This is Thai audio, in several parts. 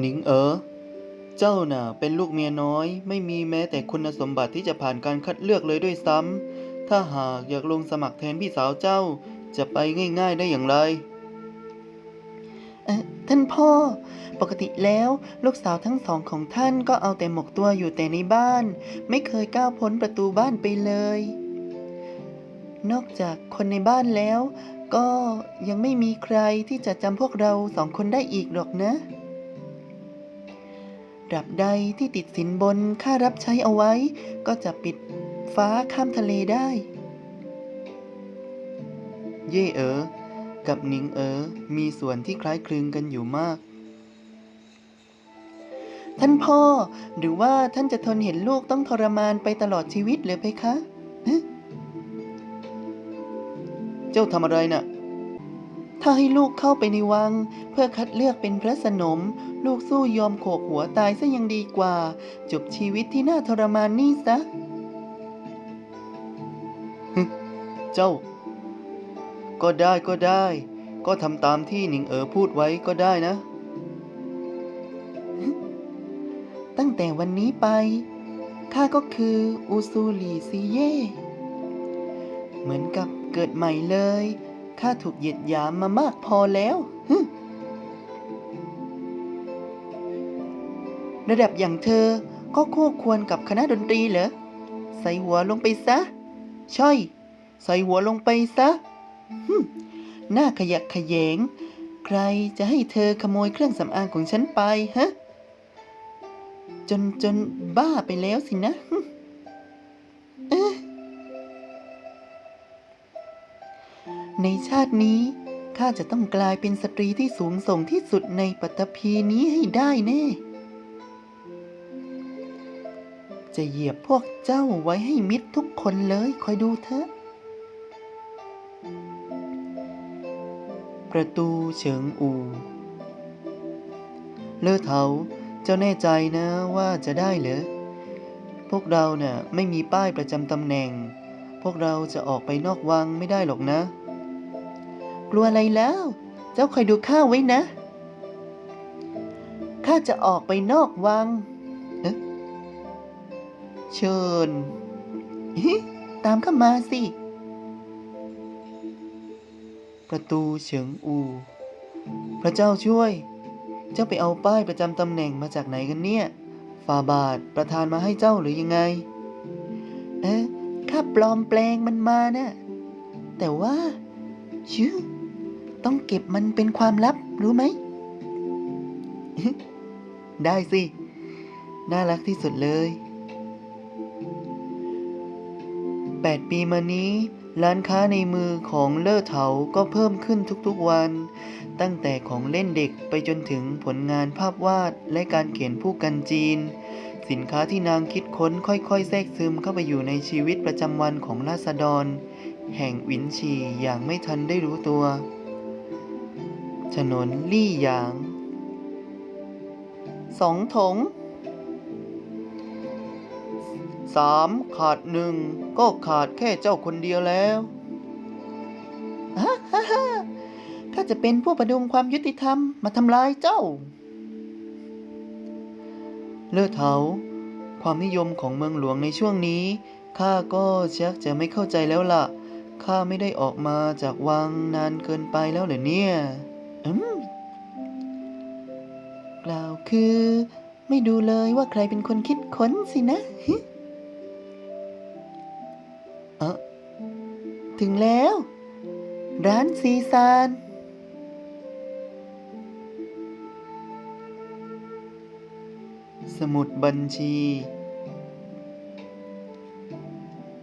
หนิงเอ๋อเจ้าน่ะเป็นลูกเมียน้อย ไม่มีแม้แต่คุณสมบัติที่จะผ่านการคัดเลือกเลยด้วยซ้ำถ้าหากอยากลงสมัครแทนพี่สาวเจ้า จะไปง่าย ๆได้อย่างไรท่านพ่อ ปกติแล้วลูกสาวทั้งสองของท่านก็เอาแต่หมกตัวอยู่แต่ในบ้าน ไม่เคยก้าวพ้นประตูบ้านไปเลย นอกจากคนในบ้านแล้ว ก็ยังไม่มีใครที่จะจำพวกเราสองคนได้อีกหรอกนะ ตราบใดที่ติดสินบนค่ารับใช้เอาไว้ ก็จะปิดฟ้าข้ามทะเลได้ เย่เอ๋อกับหนิงเอ๋อมีส่วนที่คล้ายคลึงกันอยู่มาก ท่านพ่อหรือว่าท่านจะทนเห็นลูกต้องทรมานไปตลอดชีวิตเลยเพคะฮะเจ้าทำอะไรน่ะ ถ้าให้ลูกเข้าไปในวัง เพื่อคัดเลือกเป็นพระสนม ลูกสู้ยอมโขกหัวตายซะยังดีกว่า จบชีวิตที่น่าทรมานนี่ซะ เจ้า ก็ได้ก็ได้ ก็ทำตามที่หนิงเอ๋อพูดไว้ก็ได้นะ ตั้งแต่วันนี้ไป ข้าก็คืออูซูหลีซีเย่ เหมือนกับเกิดใหม่เลย ข้าถูกเหยียดหยามมามากพอแล้วระดับอย่างเธอก็คู่ควรกับคณะดนตรีเหรอ ใส่หัวลงไปซะใช่ใส่หัวลงไปซะฮึหน้าขยักขยง ใครจะให้เธอขโมยเครื่องสำอางของฉันไปฮะ จนจนบ้าไปแล้วสินะ ในชาตินี้ข้าจะต้องกลายเป็นสตรีที่สูงส่งที่สุดในปัตตภีนี้ให้ได้แน่ จะเหยียบพวกเจ้าไว้ให้มิดทุกคนเลยคอยดูเถอะ ประตูเฉิงอู เลอเถาเจ้าแน่ใจนะว่าจะได้เหรอ พวกเราเน่ะไม่มีป้ายประจำตำแหน่ง พวกเราจะออกไปนอกวังไม่ได้หรอกนะ กลัวอะไรแล้ว เจ้าคอยดูข้าไว้นะ ข้าจะออกไปนอกวังเอ๊ะเชิญ ตามข้ามาสิ ประตูเฉิงอู พระเจ้าช่วย เจ้าไปเอาป้ายประจำตำแหน่งมาจากไหนกันเนี่ยฝ่าบาทประทานมาให้เจ้าหรือยังไง เอ๊ะข้าปลอมแปลงมันมานะ่ะแต่ว่า ชื่อ ต้องเก็บมันเป็นความลับ รู้ไหม ได้สิ น่ารักที่สุดเลยแปดปีมานี้ ร้านค้าในมือของเลอเถาก็เพิ่มขึ้นทุกๆวัน ตั้งแต่ของเล่นเด็กไปจนถึงผลงานภาพวาดและการเขียนผู้กันจีน สินค้าที่นางคิดค้นค่อยๆ แทรกซึมเข้าไปอยู่ในชีวิตประจำวันของราษฎรแห่งวินชีอย่างไม่ทันได้รู้ตัว ถนนลี่หยาง สองถงสามขาดหนึ่งก็ขาดแค่เจ้าคนเดียวแล้วข้าจะเป็นผู้ประดุงความยุติธรรมมาทำลายเจ้า เลือเถาความนิยมของเมืองหลวงในช่วงนี้ข้าก็ชักจะไม่เข้าใจแล้วล่ะข้าไม่ได้ออกมาจากวังนานเกินไปแล้วเหรอเนี่ย กล่าวคือ ไม่ดูเลยว่าใครเป็นคนคิดค้นสินะเอ๊ะถึงแล้ว ร้านซีซานสมุดบัญชี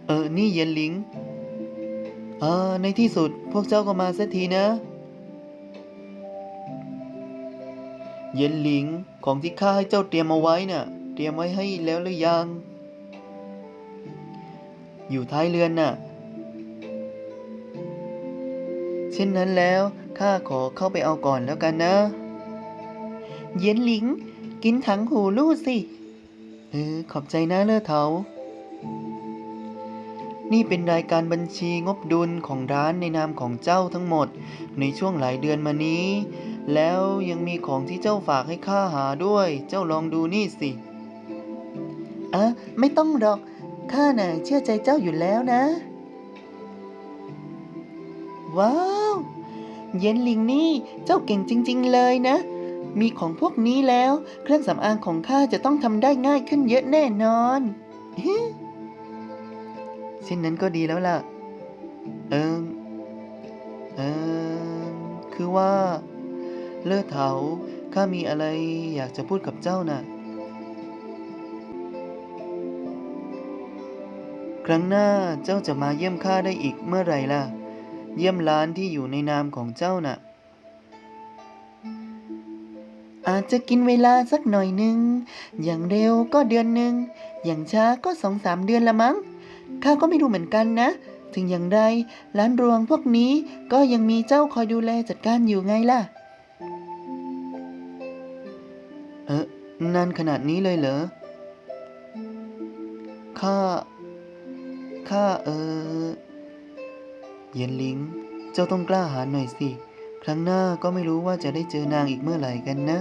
เออ นี่เย็นลิง เอ่าในที่สุดพวกเจ้าก็มาสักทีนะ เย็นหลิงของที่ข้าให้เจ้าเตรียมเอาไว้น่ะ เตรียมไว้ให้แล้วหรือยัง อยู่ท้ายเรือนน่ะ เช่นนั้นแล้วข้าขอเข้าไปเอาก่อนแล้วกันนะ เย็นหลิง กินถังหูลู่สิ เออขอบใจนะเลิศเถา นี่เป็นรายการบัญชีงบดุลของร้านในนามของเจ้าทั้งหมด ในช่วงหลายเดือนมานี้ แล้วยังมีของที่เจ้าฝากให้ข้าหาด้วย เจ้าลองดูนี่สิอะไม่ต้องหรอกข้าน่ะเชื่อใจเจ้าอยู่แล้วนะ ว้าว เย็นลิงนี่เจ้าเก่งจริง ๆ เลยนะ มีของพวกนี้แล้ว เครื่องสำอางของข้าจะต้องทำได้ง่ายขึ้นเยอะแน่นอน เช่นนั้นก็ดีแล้วล่ะ เอิมเอิมคือว่า เลิศเถาข้ามีอะไรอยากจะพูดกับเจ้าน่ะ ครั้งหน้าเจ้าจะมาเยี่ยมข้าได้อีกเมื่อไหร่ล่ะ เยี่ยมร้านที่อยู่ในนามของเจ้าน่ะอาจจะกินเวลาสักหน่อยหนึ่ง อย่างเร็วก็เดือนหนึ่ง อย่างช้าก็สองสามเดือนละมั้ง ข้าก็ไม่รู้เหมือนกันนะ ถึงอย่างไรร้านรวงพวกนี้ก็ยังมีเจ้าคอยดูแลจัดการอยู่ไงล่ะ เออนานขนาดนี้เลยเหรอ ข้า ข้าเออ เย็นลิง เจ้าต้องกล้าหาญหน่อยสิ ครั้งหน้าก็ไม่รู้ว่าจะได้เจอนางอีกเมื่อไหร่กันนะ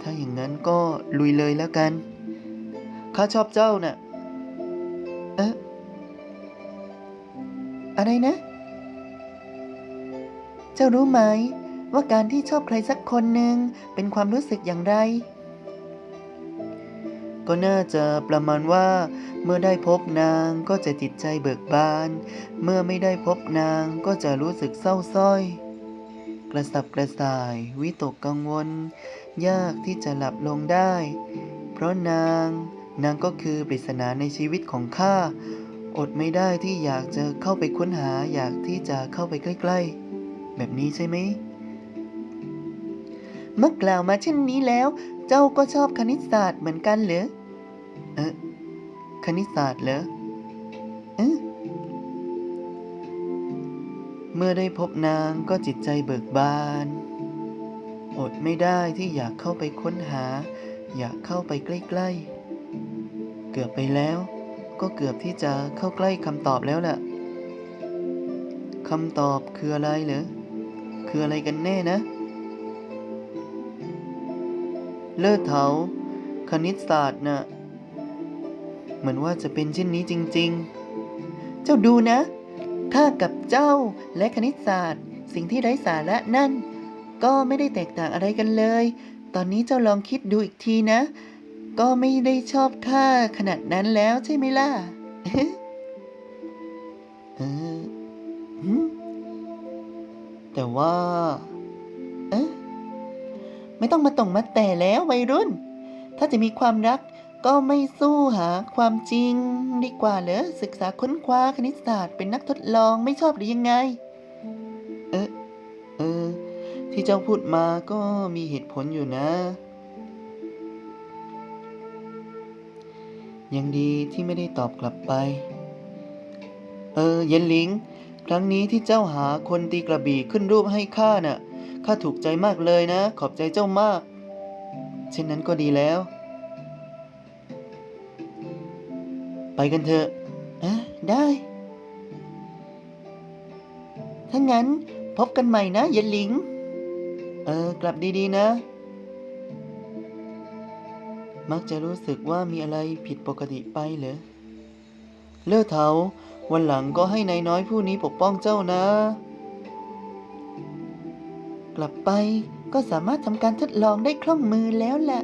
ถ้าอย่างนั้นก็ลุยเลยแล้วกัน ข้าชอบเจ้าน่ะ เอ๊ะอะไรนะ เจ้ารู้ไหม ว่าการที่ชอบใครสักคนหนึ่งเป็นความรู้สึกอย่างไร ก็น่าจะประมาณว่า เมื่อได้พบนางก็จะจิตใจเบิกบาน เมื่อไม่ได้พบนางก็จะรู้สึกเศร้าส้อยกระสับกระส่าย วิตกกังวล ยากที่จะหลับลงได้ เพราะนาง นางก็คือปริศนาในชีวิตของข้า อดไม่ได้ที่อยากจะเข้าไปค้นหาอยากที่จะเข้าไปใกล้ ๆ แบบนี้ใช่ไหม เมื่อกล่าวมาเช่นนี้แล้ว เจ้าก็ชอบคณิตศาสตร์เหมือนกันเหรอ เอ๊ะคณิตศาสตร์เหรอเออเมื่อได้พบนางก็จิตใจเบิกบาน อดไม่ได้ที่อยากเข้าไปค้นหา อยากเข้าไปใกล้ ๆ กือบไปแล้ว ก็เกือบที่จะเข้าใกล้คำตอบแล้วล่ะคำตอบคืออะไรเหรอ คืออะไรกันแน่นะ เลิศเถาคณิตศาสตร์น่ะเหมือนว่าจะเป็นเช่นนี้จริง ๆ เจ้าดูนะ ข้ากับเจ้าและคณิตศาสตร์ สิ่งที่ไร้สาระนั่น ก็ไม่ได้แตกต่างอะไรกันเลย ตอนนี้เจ้าลองคิดดูอีกทีนะ ก็ไม่ได้ชอบข้าขนาดนั้นแล้วใช่ไหมล่ะเออแต่ว่า เอ๊ะไม่ต้องมาต่งมาแต่แล้ววัยรุ่น ถ้าจะมีความรักก็ไม่สู้หาความจริงดีกว่าเหรอศึกษาค้นคว้าคณิตศาสตร์เป็นนักทดลองไม่ชอบหรือยังไง เออเออ ที่เจ้าพูดมาก็มีเหตุผลอยู่นะ ยังดีที่ไม่ได้ตอบกลับไป เออ เย็นหลิง ครั้งนี้ที่เจ้าหาคนตีกระบี่ขึ้นรูปให้ข้าน่ะ ข้าถูกใจมากเลยนะ ขอบใจเจ้ามาก เช่นนั้นก็ดีแล้ว ไปกันเถอะอะได้ ถ้างั้นพบกันใหม่นะ เย็นหลิง เออ กลับดีๆนะ มักจะรู้สึกว่ามีอะไรผิดปกติไปเหรอ เลิศเถาวันหลังก็ให้นายน้อยผู้นี้ปกป้องเจ้านะ กลับไปก็สามารถทำการทดลองได้คล่องมือแล้วแหละ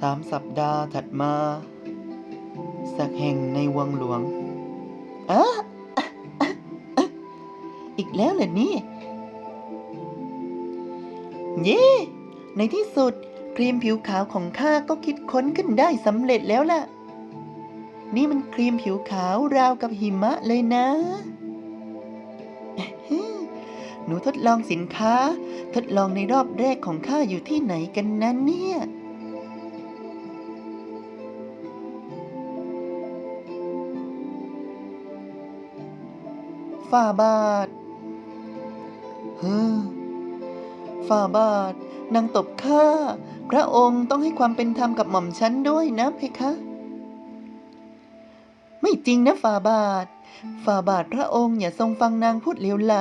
สามสัปดาห์ถัดมา สักแห่งในวังหลวงอะอะอะอะอีกแล้วเหรอนี่ เย้ในที่สุด ครีมผิวขาวของข้าก็คิดค้นขึ้นได้สำเร็จแล้วล่ะ นี่มันครีมผิวขาวราวกับหิมะเลยนะ หนูทดลองสินค้า ทดลองในรอบแรกของข้าอยู่ที่ไหนกันนั้นเนี่ยฝ่าบาทเฮ้อฝ่าบาทนางตบข้า พระองค์ต้องให้ความเป็นธรรมกับหม่อมฉันด้วยนะเพคะ ไม่จริงนะฝ่าบาท ฝ่าบาทพระองค์อย่าทรงฟังนางพูดเหลวไหล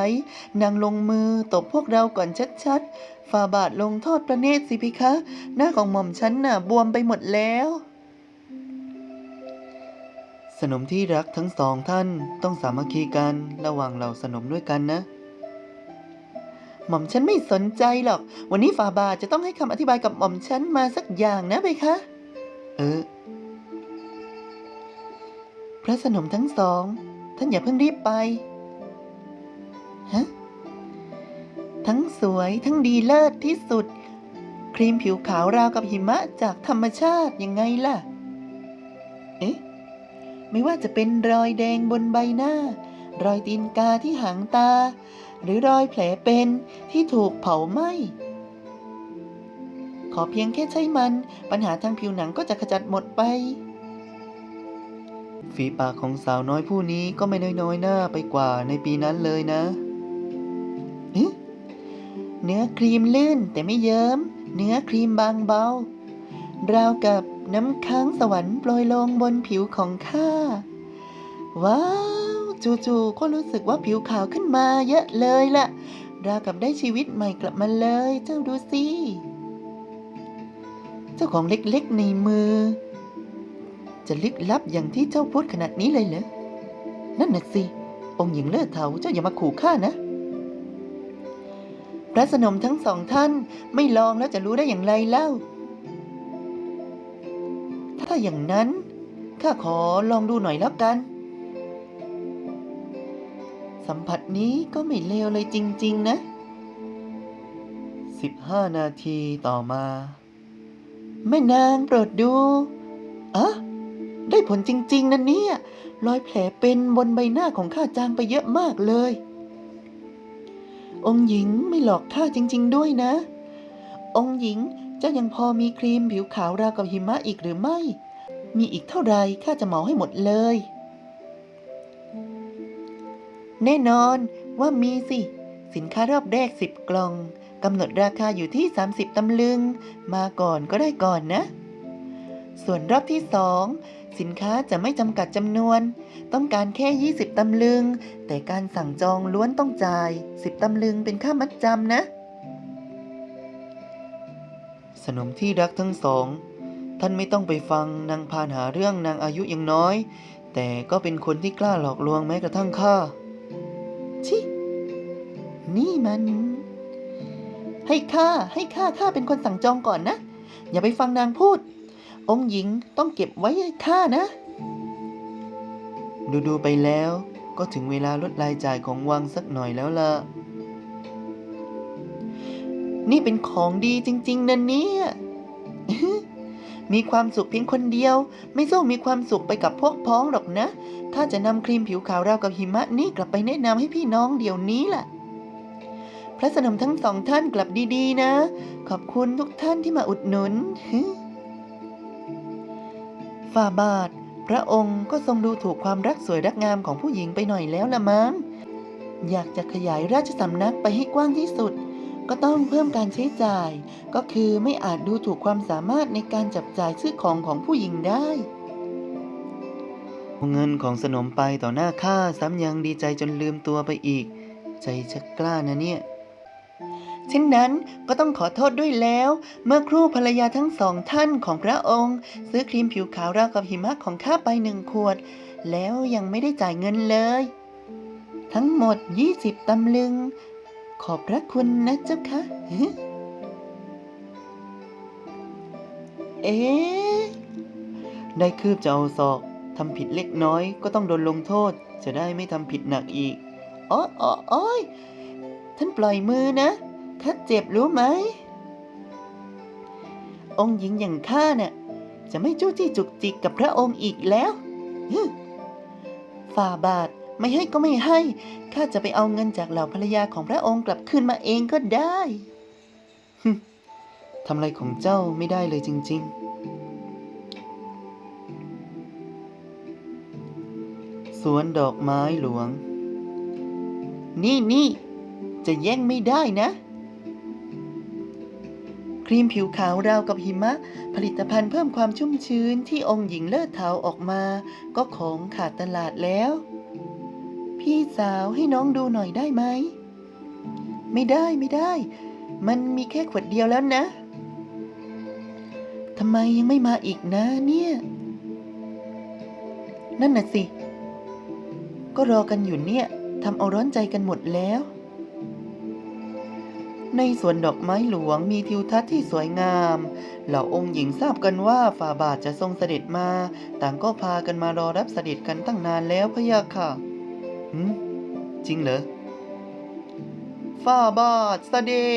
นางลงมือตบพวกเราก่อนชัดๆ ฝ่าบาทลงโทษพระเนตรสิพิคะ หน้าของหม่อมฉันน่ะบวมไปหมดแล้วสนมที่รักทั้งสองท่านต้องสามัคคีกันระหว่างเหล่าสนมด้วยกันนะ หม่อมฉันไม่สนใจหรอก วันนี้ฝ่าบาทจะต้องให้คำอธิบายกับหม่อมฉันมาสักอย่างนะเพคะเออ พระสนมทั้งสอง ท่านอย่าเพิ่งรีบไปฮะทั้งสวยทั้งดีเลิศที่สุด ครีมผิวขาวราวกับหิมะจากธรรมชาติยังไงล่ะ เอ๊ะ ไม่ว่าจะเป็นรอยแดงบนใบหน้า รอยตีนกาที่หางตา หรือรอยแผลเป็นที่ถูกเผาไหม้ขอเพียงแค่ใช้มัน ปัญหาทางผิวหนังก็จะขจัดหมดไปฝีปากของสาวน้อยผู้นี้ก็ไม่น้อยๆหน้าไปกว่าในปีนั้นเลยนะ เนื้อครีมลื่นแต่ไม่เยิ้ม เนื้อครีมบางเบา ราวกับน้ำค้างสวรรค์โปรยลงบนผิวของข้า ว้าว จู่ๆก็รู้สึกว่าผิวขาวขึ้นมาเยอะเลยล่ะ ราวกับได้ชีวิตใหม่กลับมาเลย เจ้าดูสิเจ้าของเล็กๆในมือ จะลึกลับอย่างที่เจ้าพูดขนาดนี้เลยเหรอ นั่นน่ะสิ องค์หญิงเลิศเถาเจ้าอย่ามาขู่ข้านะพระสนมทั้งสองท่านไม่ลองแล้วจะรู้ได้อย่างไรเล่า ถ้าอย่างนั้นข้าขอลองดูหน่อยแล้วกัน สัมผัสนี้ก็ไม่เลวเลยจริง ๆ นะ 15 นาทีต่อมา แม่นางโปรดดูอะได้ผลจริง ๆนะเนี่ย รอยแผลเป็นบนใบหน้าของข้าจางไปเยอะมากเลย องค์หญิงไม่หลอกข้าจริง ๆ ด้วยนะ องค์หญิงเจ้ายังพอมีครีมผิวขาวราวกับหิมะอีกหรือไม่ มีอีกเท่าไรข้าจะเหมาให้หมดเลย แน่นอนว่ามีสิ สินค้ารอบแรกสิบกล่องกำหนดราคาอยู่ที่ 30 ตำลึง มาก่อนก็ได้ก่อนนะ ส่วนรอบที่สองสินค้าจะไม่จำกัดจำนวน ต้องการแค่ 20 ตำลึง แต่การสั่งจองล้วนต้องจ่าย 10 ตำลึงเป็นค่ามัดจำนะ สนมที่รักทั้งสอง ท่านไม่ต้องไปฟังนางพานหาเรื่องนางอายุยังน้อย แต่ก็เป็นคนที่กล้าหลอกลวงแม้กระทั่งข้า ชิ นี่มัน ให้ข้าให้ข้าข้าเป็นคนสั่งจองก่อนนะ อย่าไปฟังนางพูด องค์หญิงต้องเก็บไว้ให้ข้านะ ดูดูๆไปแล้วก็ถึงเวลาลดรายจ่ายของวังสักหน่อยแล้วล่ะ นี่เป็นของดีจริง ๆนะเนี่ย มีความสุขเพียงคนเดียว ไม่สู้มีความสุขไปกับพวกพ้องหรอกนะ ถ้าจะนำครีมผิวขาวราวกับหิมะนี่กลับไปแนะนำให้พี่น้องเดี๋ยวนี้ล่ะ พระสนมทั้งสองท่านกลับดีๆ นะ ขอบคุณทุกท่านที่มาอุดหนุนฝ่าบาท พระองค์ก็ทรงดูถูกความรักสวยรักงามของผู้หญิงไปหน่อยแล้วละมั้งอยากจะขยายราชสำนักไปให้กว้างที่สุด ก็ต้องเพิ่มการใช้จ่าย ก็คือไม่อาจดูถูกความสามารถในการจับจ่ายซื้อของของผู้หญิงได้เอาเงินของสนมไปต่อหน้าข้าซ้ำยังดีใจจนลืมตัวไปอีก ใจชักกล้านะเนี่ยเช่นนั้นก็ต้องขอโทษด้วยแล้ว เมื่อครู่ภรรยาทั้งสองท่านของพระองค์ ซื้อครีมผิวขาวราวกับหิมะของข้าไปหนึ่งขวด แล้วยังไม่ได้จ่ายเงินเลย ทั้งหมด 20ตำลึง ขอบพระคุณนะเจ้าคะเอ๊ะได้คืบจะเอาศอกทำผิดเล็กน้อยก็ต้องโดนลงโทษ จะได้ไม่ทำผิดหนักอีกอ๋ออ๋ออ้อยท่านปล่อยมือนะข้าเจ็บรู้ไหม องค์หญิงอย่างข้าเน่ะจะไม่จู้จี้จุกจิกกับพระองค์อีกแล้ว ฝ่าบาท ไม่ให้ก็ไม่ให้ ข้าจะไปเอาเงินจากเหล่าภรรยาของพระองค์กลับคืนมาเองก็ได้ทำอะไรของเจ้าไม่ได้เลยจริง ๆ สวนดอกไม้หลวง นี่นี่จะแย่งไม่ได้นะ ครีมผิวขาวราวกับหิมะ ผลิตภัณฑ์เพิ่มความชุ่มชื้นที่องค์หญิงเลิศเทาออกมา ก็ของขาดตลาดแล้ว พี่สาวให้น้องดูหน่อยได้ไหม ไม่ได้ไม่ได้ มันมีแค่ขวดเดียวแล้วนะทำไมยังไม่มาอีกนะเนี่ย นั่นน่ะสิ ก็รอกันอยู่เนี่ยทำเอาร้อนใจกันหมดแล้ว ในสวนดอกไม้หลวงมีทิวทัศน์ที่สวยงาม เหล่าองค์หญิงทราบกันว่าฝ่าบาทจะทรงเสด็จมา ต่างก็พากันมารอรับเสด็จกันตั้งนานแล้วพะยะค่ะ หืมจริงเหรอฝ่าบาทสเสด็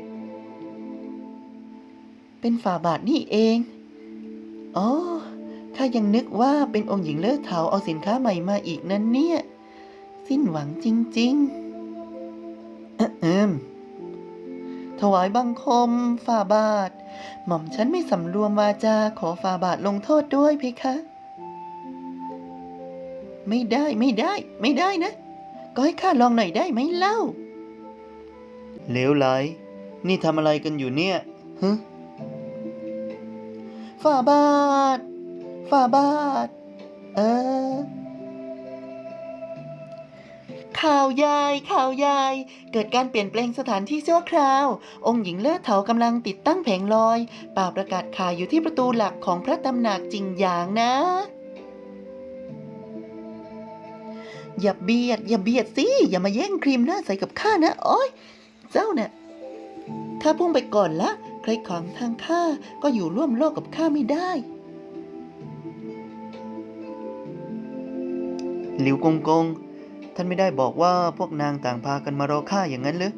จ เป็นฝ่าบาทนี่เอง อ๋อ ข้ายังนึกว่าเป็นองค์หญิงเลิศเถาเอาสินค้าใหม่มาอีกนั้นเนี่ย สิ้นหวังจริงๆอะเอิมถวายบังคมฝ่าบาท หม่อมฉันไม่สำรวมวาจาขอฝ่าบาทลงโทษด้วยเพคะ ไม่ได้ไม่ได้ ไม่ได้นะ ก็ให้ข้าลองหน่อยได้ไหมเล่าเหลวไหลนี่ทำอะไรกันอยู่เนี่ยฮะฝ่าบาทฝ่าบาท เออ ข่าวใหญ่ข่าวใหญ่เกิดการเปลี่ยนแปลงสถานที่ชั่วคราว องค์หญิงเลิศเถากำลังติดตั้งแผงลอย ป่าประกาศขายอยู่ที่ประตูหลักของพระตำหนักจริงหยางนะ อย่าเบียด อย่าเบียดสิ อย่ามาแย่งครีมหน้าใสกับข้านะ โอ้ยเจ้าเนี่ยข้าพุ่งไปก่อนละ ใครขวางทางข้าก็อยู่ร่วมโลกกับข้าไม่ได้หลิวกงกง ท่านไม่ได้บอกว่าพวกนางต่างพากันมารอข้าอย่างนั้นหรือ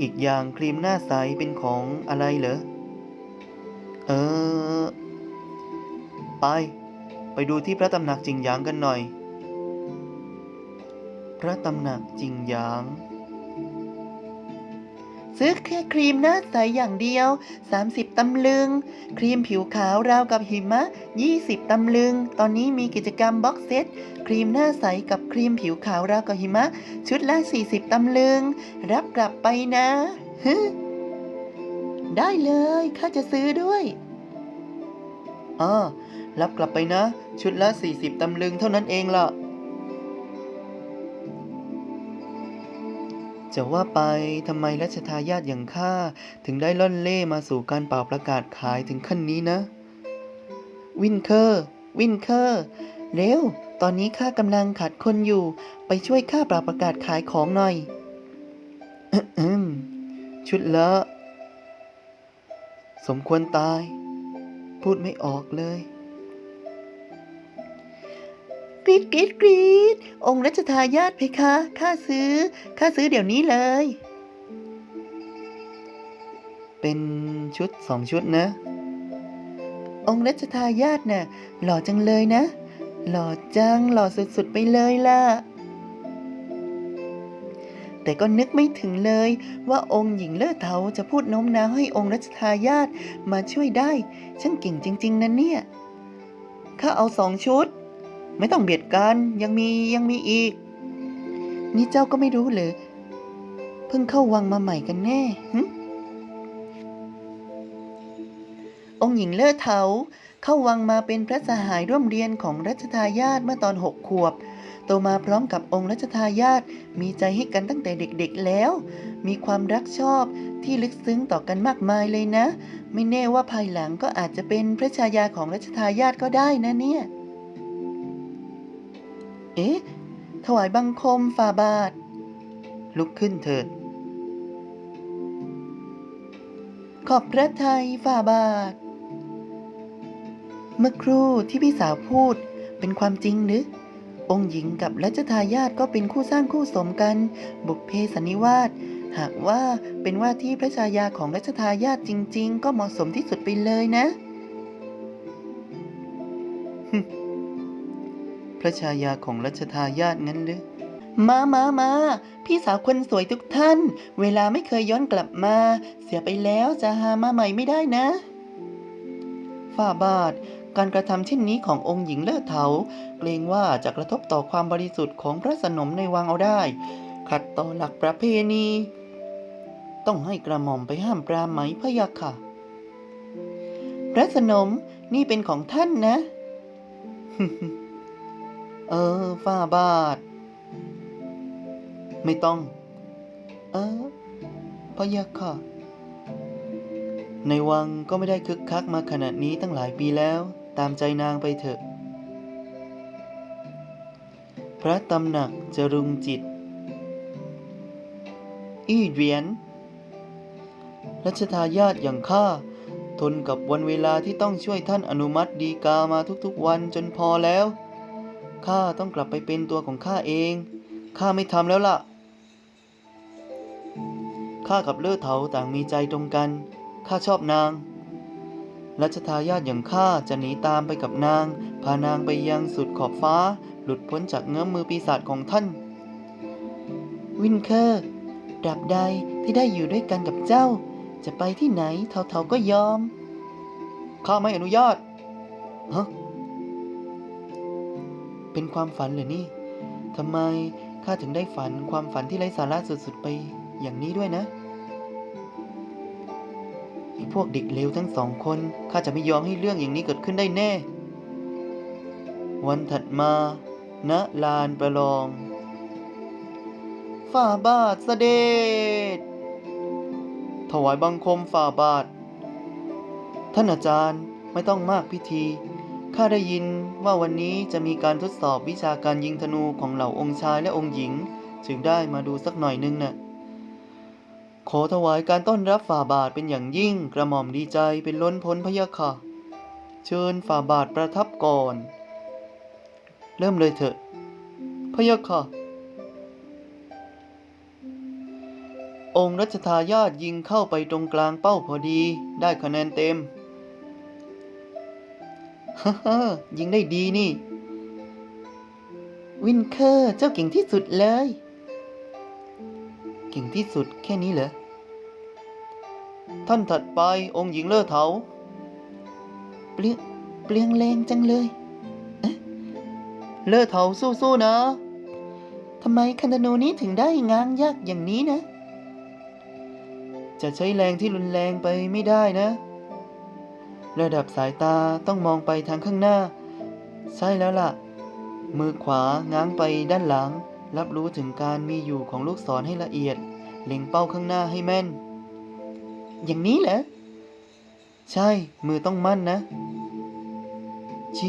อีกอย่างครีมหน้าใสเป็นของอะไรเหรอ เออ ไป ไปดูที่พระตำหนักจริงหยางกันหน่อย พระตำหนักจริงหยาง ซื้อแค่ครีมหน้าใสอย่างเดียว 30 ตำลึง ครีมผิวขาวราวกับหิมะ 20 ตำลึง ตอนนี้มีกิจกรรมบ็อกเซตครีมหน้าใสกับครีมผิวขาวราวกับหิมะ ชุดละ 40 ตำลึง รับกลับไปนะฮึได้เลยข้าจะซื้อด้วยอ่ารับกลับไปนะ ชุดละ 40 ตำลึงเท่านั้นเองล่ะ จะว่าไปทำไมรัชทายาทอย่างข้าถึงได้ล่อนเล่มาสู่การเป่าประกาศขายถึงขั้นนี้นะ วินเคอร์ วินเคอร์ เร็ว ตอนนี้ข้ากำลังขาดคนอยู่ ไปช่วยข้าเปราประกาศขายของหน่อยอืมชุดละสมควรตาย พูดไม่ออกเลย รีดกรีดกรีดองค์รัชทายาทเพคะข้าซื้อข้าซื้อเดี๋ยวนี้เลย เป็นชุดสองชุดนะ องค์รัชทายาทน่ะหล่อจังเลยนะ หล่อจังหล่อสุดๆไปเลยล่ะ แต่ก็นึกไม่ถึงเลย ว่าองค์หญิงเลิศเทาจะพูดโน้มน้าวให้องค์รัชทายาทมาช่วยได้ช่างเก่งจริง ๆนะเนี่ยข้าเอาสองชุด ไม่ต้องเบียดกันยังมียังมีอีก นี่เจ้าก็ไม่รู้เลยเพิ่งเข้าวังมาใหม่กันแน่หึองค์หญิงเลิศเถาเข้าวังมาเป็นพระสหายร่วมเรียนของรัชทายาทเมื่อตอนหกขวบ โตมาพร้อมกับองค์รัชทายาทมีใจให้กันตั้งแต่เด็กๆแล้ว มีความรักชอบที่ลึกซึ้งต่อกันมากมายเลยนะ ไม่แน่ว่าภายหลังก็อาจจะเป็นพระชายาของรัชทายาทก็ได้นะเนี่ย เอ๊ะ ถวายบังคมฝ่าบาท ลุกขึ้นเถิด ขอบพระทัยฝ่าบาท เมื่อครู่ที่พี่สาวพูดเป็นความจริงหรือองค์หญิงกับรัชทายาทก็เป็นคู่สร้างคู่สมกัน บุพเพสันนิวาสหากว่าเป็นว่าที่พระชายาของรัชทายาทจริง ๆ ก็เหมาะสมที่สุดไปเลยนะ พระชายาของรัชทายาทงั้นหรือมามามาพี่สาวคนสวยทุกท่าน เวลาไม่เคยย้อนกลับมา เสียไปแล้วจะหามาใหม่ไม่ได้นะ ฝ่าบาท การกระทำเช่นนี้ขององค์หญิงเลิศเถาเกรงว่าจะกระทบต่อความบริสุทธิ์ของพระสนมในวังเอาได้ ขัดต่อหลักประเพณี ต้องให้กระหม่อมไปห้ามปรามไหมพะยะค่ะ พระสนมนี่เป็นของท่านนะ เออฝ้าบาท ไม่ต้อง เออพะยะค่ะ ในวังก็ไม่ได้คึกคักมาขนาดนี้ตั้งหลายปีแล้ว ตามใจนางไปเถอะ พระตำหนักจรุงจิต อี้เหวียนรัชทายาทอย่างข้าทนกับวันเวลาที่ต้องช่วยท่านอนุมัติดีกามาทุกๆวันจนพอแล้ว ข้าต้องกลับไปเป็นตัวของข้าเอง ข้าไม่ทำแล้วล่ะ ข้ากับเลือเถาต่างมีใจตรงกัน ข้าชอบนาง รัชทายาทอย่างข้าจะหนีตามไปกับนาง พานางไปยังสุดขอบฟ้า หลุดพ้นจากเงื้อมมือปีศาจของท่าน วินเคอร์ตราบใดที่ได้อยู่ด้วยกันกับเจ้า จะไปที่ไหนเทาๆก็ยอม ข้าไม่อนุญาตฮะ เป็นความฝันเหรอนี่ทำไมข้าถึงได้ฝันความฝันที่ไร้สาระสุดๆไปอย่างนี้ด้วยนะไอ้พวกเด็กเลวทั้งสองคนข้าจะไม่ยอมให้เรื่องอย่างนี้เกิดขึ้นได้แน่ วันถัดมาณลานประลองฝ่าบาทเสด็จ ถวายบังคมฝ่าบาท ท่านอาจารย์ไม่ต้องมากพิธี ข้าได้ยินว่าวันนี้จะมีการทดสอบวิชาการยิงธนูของเหล่าองค์ชายและองค์หญิง จึงได้มาดูสักหน่อยนึงน่ะ ขอถวายการต้อนรับฝ่าบาทเป็นอย่างยิ่งกระหม่อมดีใจเป็นล้นพ้นพยะค่ะ เชิญฝ่าบาทประทับก่อน เริ่มเลยเถอะ พยะค่ะ องค์รัชทายาทยิงเข้าไปตรงกลางเป้าพอดี ได้คะแนนเต็ม ฮ่าฮยิงได้ดีนี่ วินเคอร์เจ้าเก่งที่สุดเลย เก่งที่สุดแค่นี้เหรอ ท่านถัดไปองค์หญิงเลอเถาเปลี่ยงเปลี่ยงแรงจังเลย เลอเถาสู้ๆนะทำไมคันธนูนี้ถึงได้ง้างยากอย่างนี้นะ จะใช้แรงที่รุนแรงไปไม่ได้นะ ระดับสายตาต้องมองไปทางข้างหน้า ใช่แล้วล่ะ มือขวาง้างไปด้านหลัง รับรู้ถึงการมีอยู่ของลูกศรให้ละเอียด เล็งเป้าข้างหน้าให้แม่น อย่างนี้แหละ ใช่มือต้องมั่นนะ ชิ